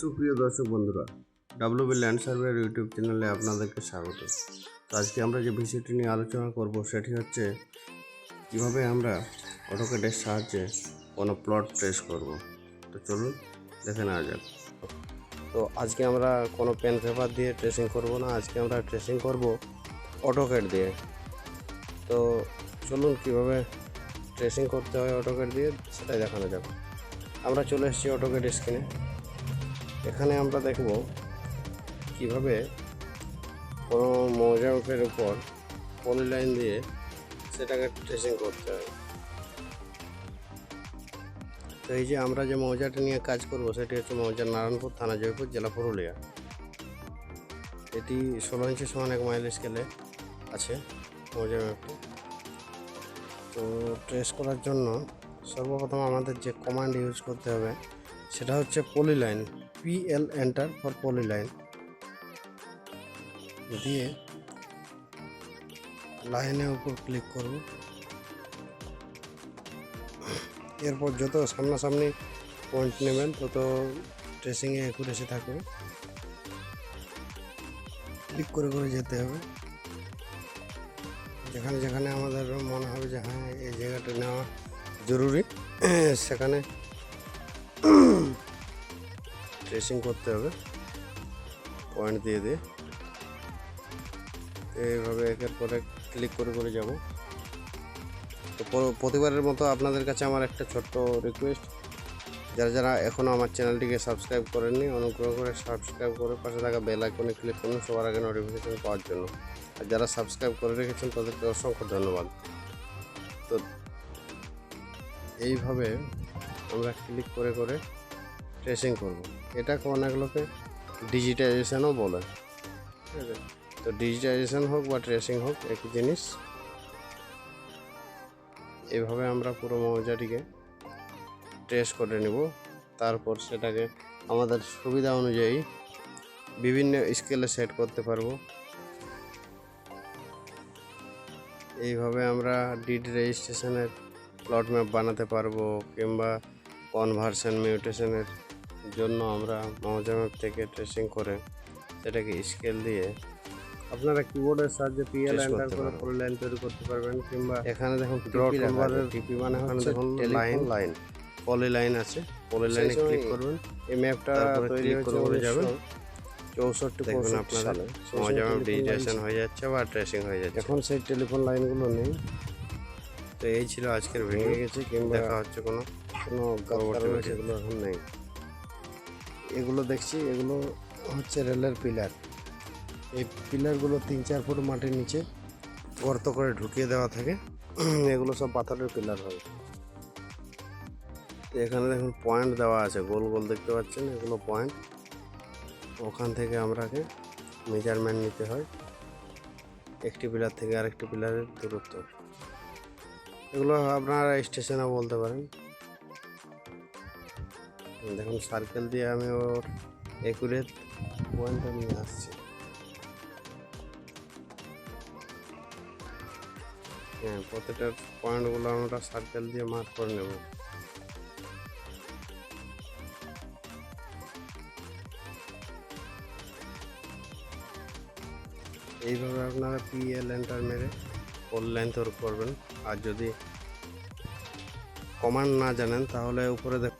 সুপ্রিয় দর্শক বন্ধুরা ডাব্লিউবি ল্যান্ড সার্ভের ইউটিউব চ্যানেলে আপনাদেরকে স্বাগত। তো আজকে আমরা যে বিষয়টি নিয়ে আলোচনা করব, সেটি হচ্ছে কীভাবে আমরা অটোকেটের সাহায্যে কোনো প্লট ট্রেস করব। তো চলুন, দেখে নেওয়া যাক। তো আজকে আমরা কোনো পেন পেপার দিয়ে ট্রেসিং করব না, আজকে আমরা ট্রেসিং করব অটোকেট দিয়ে। তো চলুন, কীভাবে ট্রেসিং করতে হয় অটোকেট দিয়ে, সেটাই দেখানো যাবে আমরা চলে এসেছি অটোকেট স্ক্রিনে এখানে আমরা দেখব কীভাবে কোনো মৌজাকের উপর পলি লাইন দিয়ে সেটাকে ট্রেসিং করতে হয়। তো এই যে আমরা যে মৌজাটা নিয়ে কাজ করব, সেটি হচ্ছে মৌজা নারায়ণপুর থানা, জয়পুর জেলা পুরুলিয়া। এটি ষোলো ইঞ্চি সমান এক মাইল স্কেলে আছে মৌজা ম্যাপটি তো ট্রেস করার জন্য সর্বপ্রথম আমাদের যে কমান্ড ইউজ করতে হবে, সেটা হচ্ছে polyline PL enter for polyline দিয়ে লাইনের উপর ক্লিক করব, এরপর যত সামনাসামনি পয়েন্ট নেবেন, তত ট্রেসিংয়ে একুরেসি থাকবে। ক্লিক করে করে যেতে হবে। যেখানে যেখানে আমাদের মনে হবে যে হ্যাঁ এই জায়গাটা নেওয়া জরুরি। সেখানে ট্রেসিং করতে হবে। পয়েন্ট দিয়ে দিয়ে। এইভাবে একের পরে ক্লিক করে করে যাব। তো প্রতিবারের মতো আপনাদের কাছে আমার একটা ছোট্ট রিকোয়েস্ট যারা যারা এখনও আমার চ্যানেলটিকে সাবস্ক্রাইব করেননি, অনুগ্রহ করে সাবস্ক্রাইব করে পাশে থাকা বেল আইকনে ক্লিক করুন, সবার আগে নোটিফিকেশন পাওয়ার জন্য। আর যারা সাবস্ক্রাইব করে রেখেছেন, তাদেরকে অসংখ্য ধন্যবাদ। তো এইভাবে আমরা ক্লিক করে করে ট্রেসিং করব। অনেক লোকে ডিজিটাইজেশনও বলে। ঠিক আছে? তো ডিজিটাইজেশন হোক বা ট্রেসিং হোক, একই জিনিস। এভাবে আমরা পুরো মৌজাটিকে ট্রেস করে নেব। তারপর সেটাকে আমাদের সুবিধা অনুযায়ী বিভিন্ন স্কেলে সেট করতে পারব। এইভাবে আমরা ডিড রেজিস্ট্রেশনের প্লট ম্যাপ বানাতে পারব কিংবা কনভার্সন মিউটেশনের জন্য আমরা মৌজা ম্যাপ থেকে ট্রেসিং করে সেটাকে স্কেল দিয়ে আপনারা কিবোর্ডের সাহায্যে পিএল এন্টার করে। পলি লাইন তৈরি করতে পারবেন কিংবা এখানে দেখুন আছে। toolbar-এর টিপি মানে হচ্ছে দেখুন লাইন লাইন পলি লাইন আছে। পলি লাইনে ক্লিক করবেন। এই ম্যাপটা তৈরি করে করে যাবেন। চৌষট্টি দেখবেন পঁয়ষট্টি আপনারা মজা ডিজিটেশন হয়ে যাচ্ছে বা ট্রেসিং হয়ে যাচ্ছে। এখন সেই টেলিফোন লাইনগুলো নেই। তো এই ছিল আজকের ভিডিও ভেঙে গেছে কিংবা দেখা হচ্ছে কোনো কোনো। সেগুলো এখন নেই। এগুলো দেখছি এগুলো হচ্ছে রেলের পিলার। এই পিলারগুলো তিন চার ফুট মাটির নিচে গর্ত করে ঢুকিয়ে দেওয়া থাকে। এগুলো সব পাথরের পিলার হবে। তো এখানে দেখুন পয়েন্ট দেওয়া আছে গোল গোল দেখতে পাচ্ছেন এগুলো পয়েন্ট। ওখান থেকে আমরাকে মেজারমেন্ট নিতে হয়। একটি পিলার থেকে আরেকটি পিলারের দূরত্ব। এগুলো আপনারা স্টেশনে বলতে পারেন। দেখুন সার্কেল দিয়ে আমি ওর একুরেট পয়েন্টটা নিয়ে আসছি। হ্যাঁ প্রতিটার পয়েন্টগুলো আমরা সার্কেল দিয়ে মার্ক করে নেব। এইভাবে আপনারা পিএল এন্টার মেরে পোল লেন্থ তৈরি করবেন। আর যদি কমান্ড না জানেন তাহলে উপরে দেখ